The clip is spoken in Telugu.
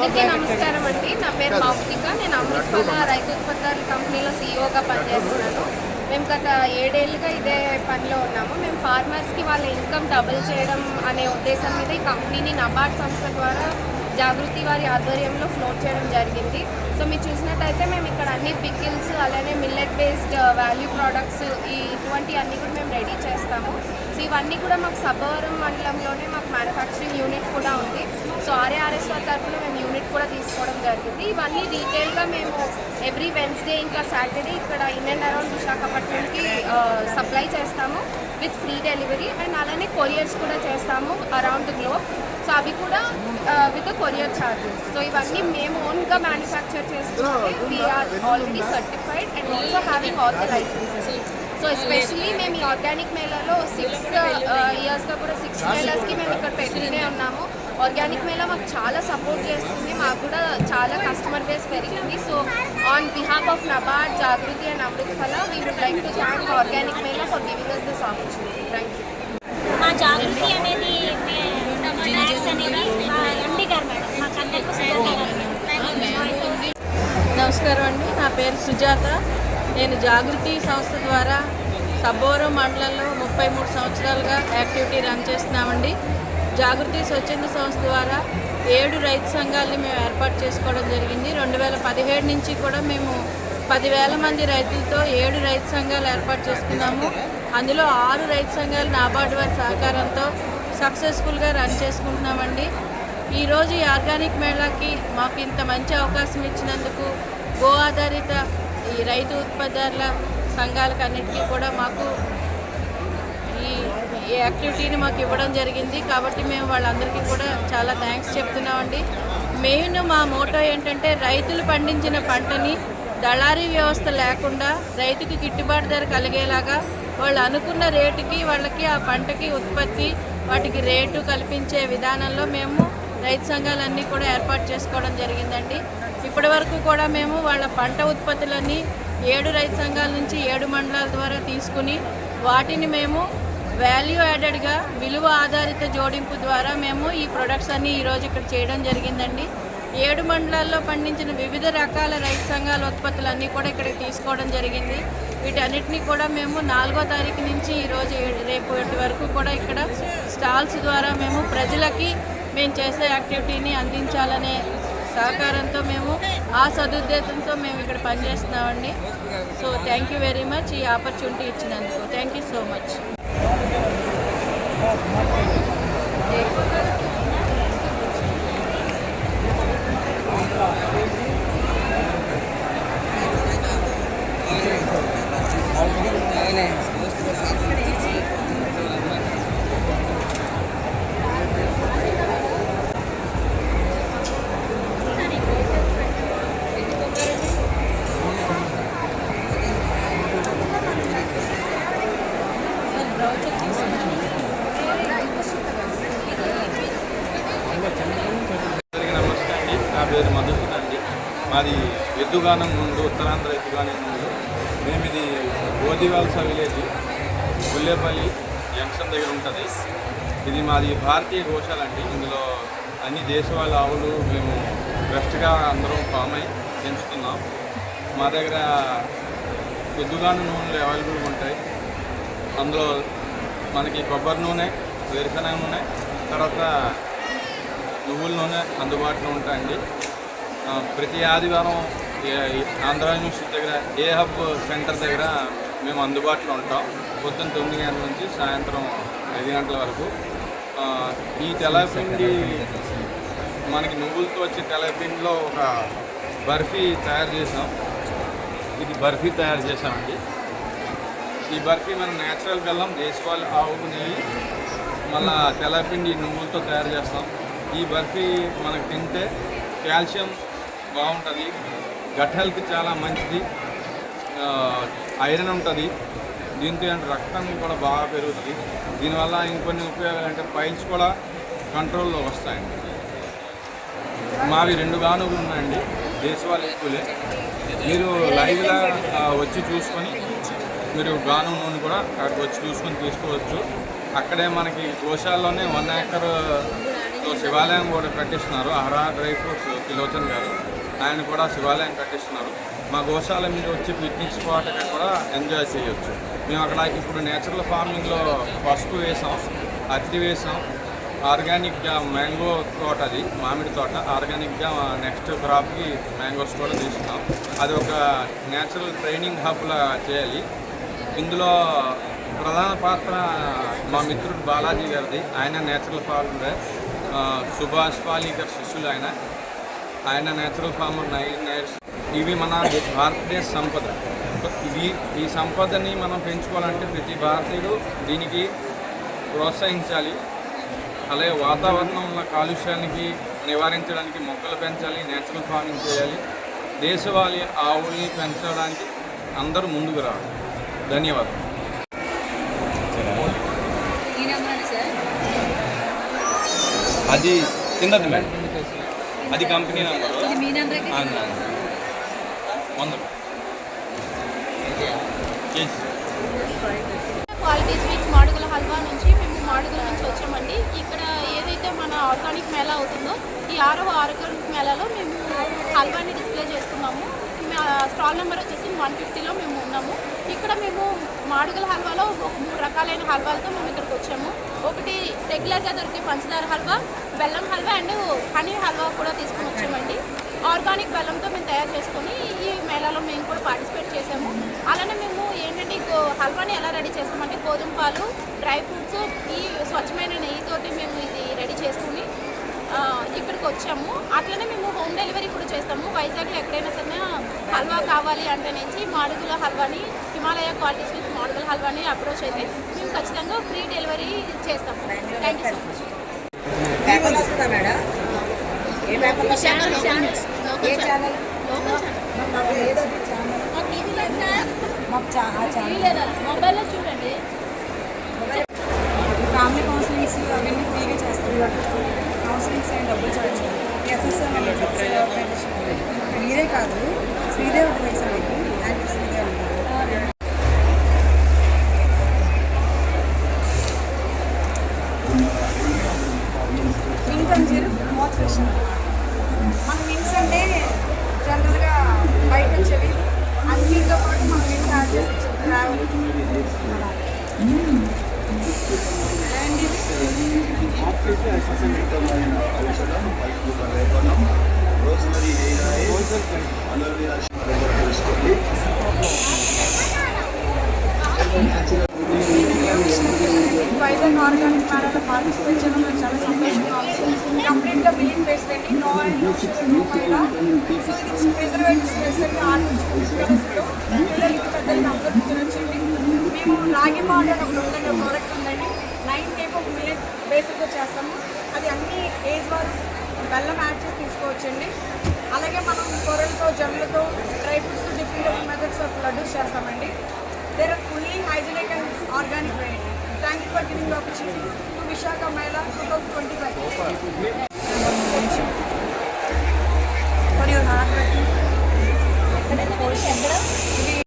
అందరికీ నమస్కారం అండి. నా పేరు మౌక్తిక నేను అమృత్ఫల రైతు ఉత్పత్తుల కంపెనీలో సీఈఓగా పనిచేస్తున్నాను. మేము గత ఏడేళ్ళుగా ఇదే పనిలో ఉన్నాము. మేము ఫార్మర్స్కి వాళ్ళ ఇన్కమ్ డబుల్ చేయడం అనే ఉద్దేశం మీద ఈ కంపెనీని నబార్డ్ సంస్థ ద్వారా జాగృతి వారి ఆధ్వర్యంలో ఫ్లోట్ చేయడం జరిగింది. సో మీరు చూసినట్టయితే మేము ఇక్కడ అన్ని పికిల్స్ అలానే మిల్లెట్ బేస్డ్ వాల్యూ ప్రోడక్ట్స్ ఈ ఇటువంటి అన్నీ కూడా మేము రెడీ చేస్తాము. సో ఇవన్నీ కూడా మాకు సబ్బవరం మండలంలోనే మాకు మ్యానుఫ్యాక్చరింగ్ యూనిట్ కూడా ఉంది. సో ఆర్ఏఆర్ఎస్ తరఫున మేము యూనిట్ కూడా తీసుకోవడం జరిగింది. ఇవన్నీ డీటెయిల్గా మేము ఎవ్రీ వెన్స్డే ఇంకా సాటర్డే ఇక్కడ ఇన్ అండ్ అరౌండ్ విశాఖపట్నంకి uh, సప్లై చేస్తాము విత్ ఫ్రీ డెలివరీ అండ్ అలానే కొరియర్స్ కూడా చేస్తాము అరౌండ్ ద గ్లోబ్ సో అవి కూడా విత్ కొరియర్ ఛార్జెస్ సో ఇవన్నీ మేము ఓన్గా మ్యానుఫ్యాక్చర్ చేసుకుంటే we are already certified and also having all the licenses so especially మేము ఈ ఆర్గానిక్ మేళాలో సిక్స్ ఇయర్స్గా uh, కూడా సిక్స్ మేళాస్కి మేము ఇక్కడ పెట్టుకునే ఉన్నాము. ఆర్గానిక్ మేళా మాకు చాలా సపోర్ట్ చేస్తుంది. మాకు కూడా చాలా కస్టమర్ బేస్ పెరిగింది. So on behalf of NABARD Jagruti and Amrit Phala we would like to thank organic mela for giving us this opportunity thank you మా జాగృతి అనేది మ్యాథ్స్ అనేది మా ఎండి గారు మేడం మాకు అందరికీ సుజాత గారు నమస్కారం అండి నా పేరు సుజాత నేను జాగృతి సంస్థ ద్వారా సబ్బోరం మండలంలో ముప్పై మూడు సంవత్సరాలుగా యాక్టివిటీ రన్ చేస్తున్నామండి. జాగృతి స్వచ్ఛంద సంస్థ ద్వారా ఏడు రైతు సంఘాలని మేము ఏర్పాటు చేసుకోవడం జరిగింది. రెండు వేల పదిహేడు నుంచి కూడా మేము పదివేల మంది రైతులతో ఏడు రైతు సంఘాలు ఏర్పాటు చేసుకున్నాము. అందులో ఆరు రైతు సంఘాలు నాబార్డు వారి సహకారంతో సక్సెస్ఫుల్గా రన్ చేసుకుంటున్నామండి. ఈరోజు ఈ ఆర్గానిక్ మేళాకి మాకు ఇంత మంచి అవకాశం ఇచ్చినందుకు గో ఆధారిత ఈ రైతు ఉత్పత్తిదారుల సంఘాలకు అన్నిటికీ కూడా మాకు ఈ ఈ యాక్టివిటీని మాకు ఇవ్వడం జరిగింది. కాబట్టి మేము వాళ్ళందరికీ కూడా చాలా థ్యాంక్స్ చెప్తున్నామండి. మెయిన్ మా మోటో ఏంటంటే రైతులు పండించిన పంటని దళారీ వ్యవస్థ లేకుండా రైతుకి గిట్టుబాటు ధర కలిగేలాగా వాళ్ళు అనుకున్న రేటుకి వాళ్ళకి ఆ పంటకి ఉత్పత్తి వాటికి రేటు కల్పించే విధానంలో మేము రైతు సంఘాలన్నీ కూడా ఏర్పాటు చేసుకోవడం జరిగిందండి. ఇప్పటి వరకు కూడా మేము వాళ్ళ పంట ఉత్పత్తులన్నీ ఏడు రైతు సంఘాల నుంచి ఏడు మండలాల ద్వారా తీసుకుని వాటిని మేము వాల్యూ యాడెడ్గా విలువ ఆధారిత జోడింపు ద్వారా మేము ఈ ప్రొడక్ట్స్ అన్నీ ఈరోజు ఇక్కడ చేయడం జరిగిందండి. ఏడు మండలాల్లో పండించిన వివిధ రకాల రైతు సంఘాల ఉత్పత్తులన్నీ కూడా ఇక్కడికి తీసుకోవడం జరిగింది. వీటన్నిటినీ కూడా మేము నాలుగో తారీఖు నుంచి ఈరోజు రేపు వరకు కూడా ఇక్కడ స్టాల్స్ ద్వారా మేము ప్రజలకి మేము చేసే యాక్టివిటీని అందించాలనే సహకారంతో మేము ఆ సదుద్దేశంతో మేము ఇక్కడ పనిచేస్తున్నామండి. So thank you very much ఈ ఆపర్చునిటీ ఇచ్చినందుకు. థ్యాంక్ యూ సో మచ్ అందరికీ నమస్తే అండి నా పేరు మధుసూదన్ అండి. మాది ఎద్దుగానం ముందు ఉత్తరాంధ్ర ఎద్దుగానం ముందు. మేము ఇది గోదివాల్స విలేజ్ గుల్లేపల్లి జంక్షన్ దగ్గర ఉంటుంది. ఇది మాది భారతీయ గోశాల అండి. ఇందులో అన్ని దేశవాళీ ఆవులు మేము బెస్ట్గా అందరం ఫామ్ అయి పెంచుతున్నాం. మా దగ్గర ఎద్దుగాను నూనెలు అవైలబుల్గా ఉంటాయి. అందులో మనకి కొబ్బరి నూనె వేరుశనగ నూనె తర్వాత నువ్వుల నూనె అందుబాటులో ఉంటాయండి. ప్రతి ఆదివారం ఈ ఆంధ్ర యూనివర్సిటీ దగ్గర ఏ హబ్ సెంటర్ దగ్గర మేము అందుబాటులో ఉంటాం. పొద్దున్న తొమ్మిది గంటల నుంచి సాయంత్రం ఐదు గంటల వరకు. ఈ తెలపిండి మనకి నువ్వులతో వచ్చే తెలపిండిలో ఒక బర్ఫీ తయారు చేసాం ఇది బర్ఫీ తయారు చేసామండి ఈ బర్ఫీ మనం నేచురల్ బెల్లం దేశవాళి ఆవు నెయ్యి మళ్ళా తెల్లపిండి నువ్వులతో తయారు చేస్తాం. ఈ బర్ఫీ మనకు తింటే కాల్షియం బాగుంటుంది గట్ హెల్త్ చాలా మంచిది ఐరన్ ఉంటుంది దీంతో రక్తం కూడా బాగా పెరుగుతుంది. దీనివల్ల ఇంకొన్ని ఉపయోగాలు అంటే పైల్స్ కూడా కంట్రోల్లో వస్తాయండి మావి రెండు గానుగులు ఉన్నాయండి దేశవాళీ ఎక్కువలే. మీరు లైవ్గా వచ్చి చూసుకొని మీరు గానం నూనె కూడా అక్కడికి వచ్చి చూసుకొని తీసుకోవచ్చు. అక్కడే మనకి గోశాలలోనే వన్ ఏకర్ శివాలయం కూడా కట్టిస్తున్నారు. అహరా డ్రై ఫ్రూట్స్ త్రిలోచన్ గారు. ఆయన కూడా శివాలయం కట్టిస్తున్నారు. మా గోశాల మీద వచ్చి పిక్నిక్ స్పాట్గా కూడా ఎంజాయ్ చేయొచ్చు. మేము అక్కడ ఇప్పుడు నేచురల్ ఫార్మింగ్లో పసుపు వేసాం. అత్తి వేసాం. ఆర్గానిక్గా మ్యాంగో తోట అది మామిడి తోట. ఆర్గానిక్గా నెక్స్ట్ క్రాప్కి మ్యాంగోస్ కూడా తీస్తున్నాం. అది ఒక నేచురల్ ట్రైనింగ్ హబ్లా చేయాలి. ఇందులో ప్రధాన పాత్ర మా మిత్రుడు బాలాజీ గారిది. ఆయన నేచురల్ ఫార్మర్. సుభాష్ పాలి గారి శిష్యులు ఆయన. ఆయన నేచురల్ ఫార్మర్ నైన్ ఇవి మన భారతదేశ సంపద. ఇవి ఈ సంపదని మనం పెంచుకోవాలంటే ప్రతి భారతీయుడు దీనికి ప్రోత్సహించాలి. అలాగే వాతావరణంలో కాలుష్యానికి నివారించడానికి మొక్కలు పెంచాలి నేచురల్ ఫార్మింగ్ చేయాలి. దేశవాళీ ఆవుల్ని పెంచడానికి అందరూ ముందుకు రావాలి. ధన్యవాదాలు. అది కిందది మేడం. అది కంపెనీ నెంబరు. వంద క్వాలిటీ స్వీట్స్ మాడుగుల హల్వా నుంచి మేము మాడుగుల నుంచి వచ్చామండి. ఇక్కడ ఏదైతే మన ఆర్గానిక్ మేళా అవుతుందో ఈ ఆరవ ఆర్గానిక్ మేళాలో మేము హల్వాని డిస్ప్లే చేస్తున్నాము మా స్టాల్ నెంబర్ వచ్చేసి వన్ ఫిఫ్టీలో మేము ఉన్నాము. ఇక్కడ మేము మాడుగల హల్వాలో ఒక మూడు రకాలైన హల్వాలతో మేము ఇక్కడికి వచ్చాము. ఒకటి రెగ్యులర్గా దొరికే పంచదార హల్వా బెల్లం హల్వా అండ్ హనీ హల్వా కూడా తీసుకొని వచ్చామండి. ఆర్గానిక్ బెల్లంతో మేము తయారు చేసుకొని ఈ మేళాలో మేము కూడా పార్టిసిపేట్ చేసాము. అలానే మేము ఏంటంటే గో- హల్వాని ఎలా రెడీ చేస్తామంటే గోధుమ పాలు డ్రై ఫ్రూట్స్ ఈ స్వచ్ఛమైన నెయ్యితోటి మేము ఇది రెడీ చేసుకుని ఇక్కడికి వచ్చాము. అట్లనే మేము హోమ్ డెలివరీ కూడా చేస్తాము. వైజాగ్లో ఎక్కడైనా సరే హల్వా కావాలి అంటే నుంచి మాడుగుల హల్వాని హిమాలయ క్వాలిటీ స్వీట్ మాడుగుల హల్వాని అప్రోచ్ అయితే మేము ఖచ్చితంగా ఫ్రీ డెలివరీ చేస్తాము. థ్యాంక్ యూ సో మచ్ మొబైల్లో చూడండి. ఫ్యామిలీ కౌన్సిలింగ్స్ అవన్నీ ఫ్రీగా చేస్తారు. కౌన్సిలింగ్స్ అయిన డబ్బులు చార్జ్ ఎస్ఎస్ఎం మీరే కాదు శ్రీదేవి తెలుసా మీకు యాంటీ శ్రీదేవి ఉంటారు పింక్ అండ్ జీరో మోటివేషన్ మన మిన్స్ అంటే జనరల్గా బయట వచ్చేవి అన్నింటితో పాటు మనం మిన్స్ యాడ్ చేసి ట్రావెల్ వచ్చేది ట్రావెల్ అండ్ ఇది వైజాగ్ ఆర్గానిక్ మేళాలో పార్టిసిపేట్ చేయడం నాకు చాలా సంతోషంగా ఉంది కంప్లీట్గా నో నో షుగర్ ప్రిజర్వేటివ్స్ పిల్లలకి పెద్దలకి తినొచ్చండి. మేము రాగి పౌడర్ అని ఉందండి ఒక ప్రోడక్ట్ ఉందండి. నైన్ టైప్ ఆఫ్ మిల్లెట్ బేసిక్గా చేస్తాము. అది అన్ని ఏజ్ వారు బెల్లం యాడ్ చేసి తీసుకోవచ్చండి. అలాగే మనం కూరలతో జమ్లతో dry fruits different different methods of laddoos చేస్తామండి. There are fully hygienic and organic variety thank you for giving opportunity to Visakha mela two thousand twenty five